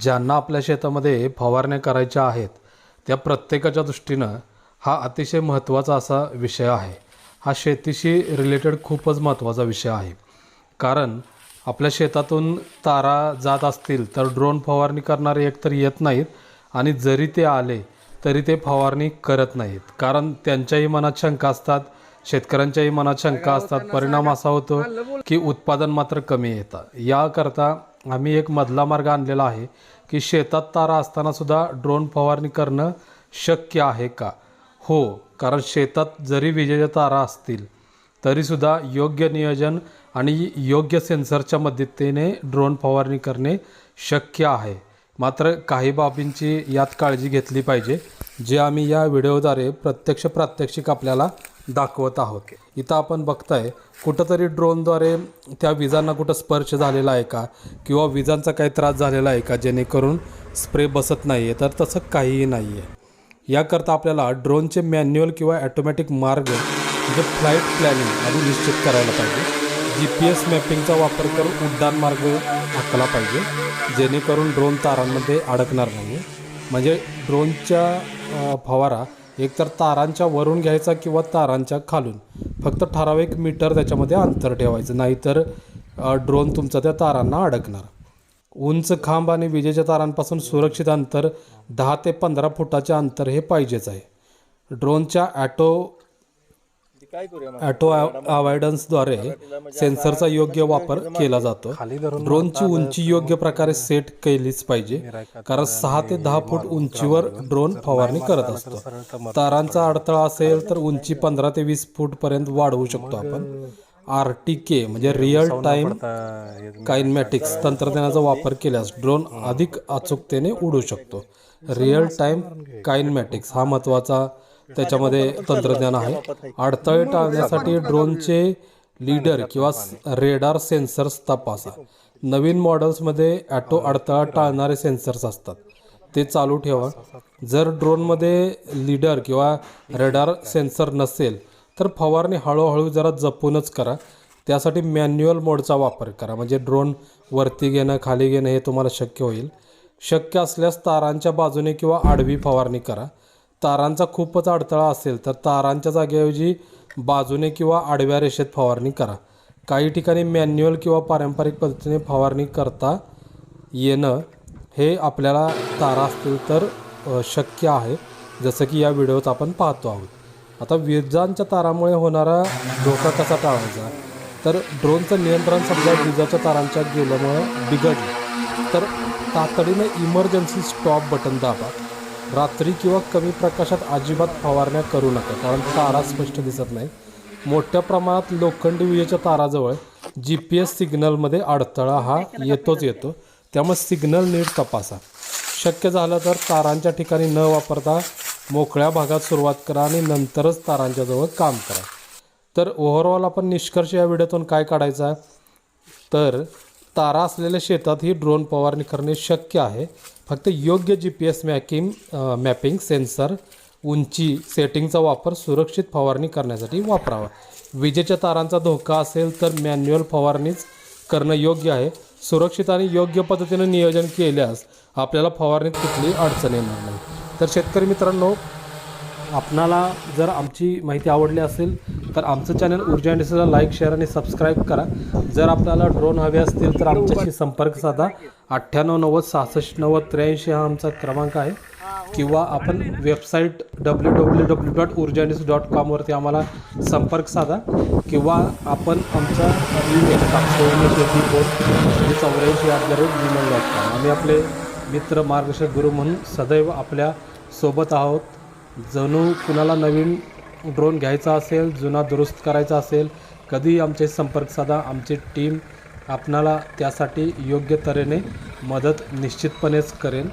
ज्यांना आपल्या शेतामध्ये फवारण्या करायच्या आहेत त्या प्रत्येकाच्या दृष्टीनं हा अतिशय महत्त्वाचा असा विषय आहे. हा शेतीशी रिलेटेड खूपच महत्त्वाचा विषय आहे. कारण आपल्या शेतातून तारा जात असतील तर ड्रोन फवारणी करणारे एकतर येत नाहीत आणि जरी ते आले तरी ते फवारणी करत नाहीत. कारण त्यांच्याही मनात शंका असतात शेतकऱ्यांच्याही मनात शंका असतात. परिणाम असा होतो की उत्पादन मात्र कमी येतं. याकरता आम्ही एक मधला मार्ग आणलेला आहे की शेतात तारा असताना सुद्धा ड्रोन फवारणी करणं शक्य आहे का? हो कारण शेतात जरी विजेच्या तारा असतील तरीसुद्धा योग्य नियोजन आणि योग्य सेन्सरच्या मदतीने ड्रोन फवारणी करणे शक्य आहे. मात्र काही बाबींची यात काळजी घेतली पाहिजे जे आम्ही या व्हिडिओद्वारे प्रत्यक्ष प्रात्यक्षिक आपल्याला दाखवत आहोत. इथं आपण बघताय कुठंतरी ड्रोनद्वारे त्या विजांना कुठं स्पर्श झालेला आहे का? किंवा विजांचा काही त्रास झालेला आहे का? जेणेकरून स्प्रे बसत नाही आहे तर तसं काहीही नाही आहे याकरता आपल्याला ड्रोनचे मॅन्युअल किंवा ॲटोमॅटिक मार्ग म्हणजे फ्लाईट प्लॅनिंग आधी निश्चित करायला पाहिजे. जी पी एस मॅपिंगचा वापर करून उड्डाण मार्ग आखला पाहिजे जेणेकरून ड्रोन तारांमध्ये अडकणार नाही म्हणजे ड्रोनच्या फवारा एकतर तारांच्या वरून घ्यायचा किंवा तारांच्या खालून. फक्त ठराविक मीटर त्याच्यामध्ये अंतर ठेवायचं. नाहीतर ड्रोन तुमचा त्या तारांना अडकणार. उंच खांब आणि विजेच्या तारांपासून सुरक्षित अंतर दहा ते पंधरा फुटाचे अंतर हे पाहिजेच आहे. ड्रोनच्या ॲटो ॲटो अवॉइडन्सद्वारे सेन्सरचा योग्य वापर केला जातो. ड्रोनची उंची योग्य प्रकारे सेट केलीच पाहिजे कारण सहा ते दहा फूट उंचीवर ड्रोन फवारणी करत असतो. तारांचा अडथळा असेल तर उंची पंधरा ते वीस फूट पर्यंत वाढवू शकतो आपण. आर टी के म्हणजे रिअल टाइम काइनमॅटिक्स तंत्रज्ञानाचा वापर केल्यास ड्रोन अधिक अचूकतेने उडू शकतो. रिअल टाइम काइनमॅटिक्स हा महत्त्वाचा त्याच्यामध्ये तंत्रज्ञान आहे. अडथळे टाळण्यासाठी ड्रोनचे लीडर किंवा रेडार सेन्सर्स तपासा. नवीन मॉडेल्समध्ये ॲटो अडथळा टाळणारे सेन्सर्स असतात. ते चालू ठेवा. जर ड्रोनमध्ये लीडर किंवा रेडार सेन्सर नसेल तर फवारणी हळूहळू जरा जपूनच करा. त्यासाठी मॅन्युअल मोडचा वापर करा. म्हणजे ड्रोन वरती घेणं खाली घेणं हे तुम्हाला शक्य होईल. शक्य असल्यास तारांच्या बाजूने किंवा आडवी फवारणी करा. तारांचा खूपच अडथळा असेल तर तारांच्या जागेऐवजी बाजूने किंवा आडव्या रेषेत फवारणी करा. काही ठिकाणी मॅन्युअल किंवा पारंपरिक पद्धतीने फवारणी करता येणं हे आपल्याला तारा असतील तर शक्य आहे जसं की या व्हिडिओत आपण पाहतो आहोत. आता विजांच्या तारामुळे होणारा धोका कसा टाळायचा? तर ड्रोनचं नियंत्रण समजा विजाच्या तारांच्या गेल्यामुळे बिघडलं तर तातडीनं इमर्जन्सी स्टॉप बटन दाबा. रात्री किंवा कमी प्रकाशात अजिबात फवारण्या करू नका कारण तारा स्पष्ट दिसत नाही. मोठ्या प्रमाणात लोखंडी विजेच्या ताराजवळ जी पी एस सिग्नलमध्ये अडथळा हा येतोच येतो. त्यामुळे सिग्नल नीट तपासा. शक्य झालं तर तारांच्या ठिकाणी न वापरता मोकळ्या भागात सुरुवात करा आणि नंतरच तारांच्या जवळ काम करा. तर ओव्हरऑल आपण निष्कर्ष या व्हिडिओतून काय काढायचा? तर तारा असलेल्या शेतात ही ड्रोन फवारणी करणे शक्य आहे. फक्त योग्य G P S making mapping sensor उंची सेटिंगचा वापर सुरक्षित फवारणी करण्यासाठी वापरावा. विजेच्या तारांचा धोका असेल तर मॅन्युअल फवारणीच करणं योग्य आहे. सुरक्षित आणि योग्य पद्धतीनं नियोजन केल्यास आपल्याला फवारणीत कुठली अडचण येणार नाही. तर शेतकरी मित्रांनो आपणाला जर आमची माहिती आवडली असेल तर आमचं चॅनल ऊर्जा इंडस्ट्रीला लाईक शेअर आणि सबस्क्राईब करा. जर आपल्याला ड्रोन हवे असतील तर आमच्याशी संपर्क साधा. अठ्ठ्याण्णव नव्वद सहासष्ट नव्वद त्र्याऐंशी हा आमचा क्रमांक आहे. किंवा आपण website W W W dot Urja industry dot कॉमवरती आम्हाला संपर्क साधा. किंवा आपण आमचा ईमेल शेती पोस्ट चौऱ्याऐंशी at the rate Gmail dot com आम्ही आपले मित्र मार्गदर्शक गुरु म्हणून सदैव आपल्यासोबत आहोत. जणू कुणाला नवीन ड्रोन घ्यायचा असेल जुना दुरुस्त करायचा असेल कधीही आमचे संपर्क साधा आमची टीम आपणाला त्यासाठी योग्य तऱ्हेने मदत निश्चितपणेच करेन.